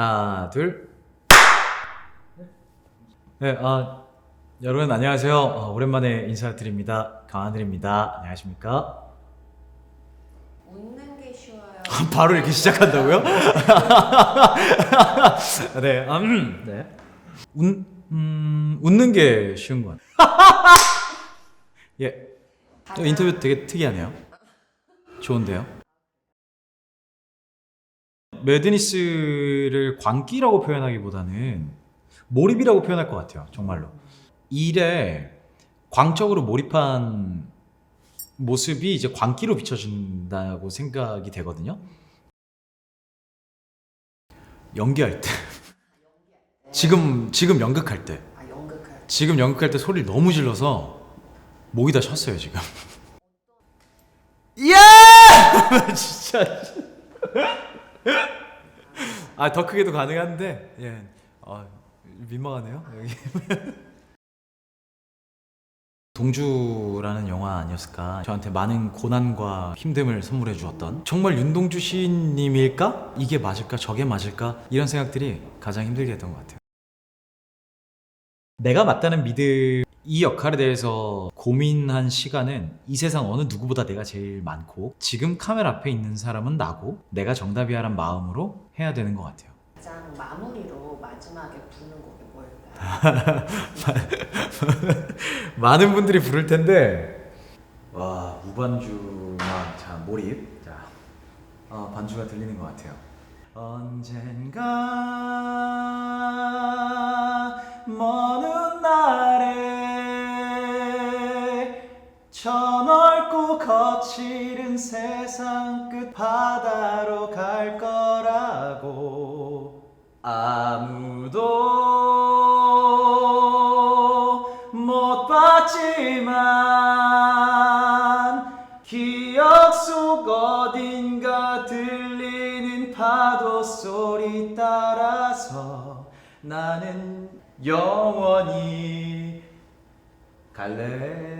하나, 둘. 네, 아, 여러분 안녕하세요. 어, 오랜만에 인사드립니다. 강하늘입니다. 안녕하십니까? 웃는 게 쉬워요. 바로 이렇게 시작한다고요? 네, 음, 네. 웃, 음, 웃는 게 쉬운 것 같아요. 예, 저 인터뷰 되게 특이하네요. 좋은데요? 매드니스를 광기라고 표현하기보다는 몰입이라고 표현할 것 같아요. 정말로. 일에 광적으로 몰입한 모습이 이제 광기로 비춰진다고 생각이 되거든요. 연기할 때. 지금 지금 연극할 때. 아 연극할 지금 연극할 때 소리를 너무 질러서 목이 다 셨어요 지금. 이야! 진짜. 아 더 크게도 가능한데 예. 아, 민망하네요 여기. 동주라는 영화 아니었을까? 저한테 많은 고난과 힘듦을 선물해 주었던 정말 윤동주 시인님일까? 이게 맞을까? 저게 맞을까? 이런 생각들이 가장 힘들게 했던 것 같아요. 내가 맞다는 믿음 이 역할에 대해서 고민한 시간은 이 세상 어느 누구보다 내가 제일 많고 지금 카메라 앞에 있는 사람은 나고 내가 정답이야란 마음으로 해야 되는 것 같아요. 가장 마무리로 마지막에 부는 곡이 뭘까요? 많은 분들이 부를 텐데 와 무반주만 자 몰입 자 아, 반주가 들리는 것 같아요. 언젠가 거칠은 세상 끝 바다로 갈 거라고. 아무도 못 봤지만 기억 속 어딘가 들리는 파도 소리 따라서 나는 영원히 갈래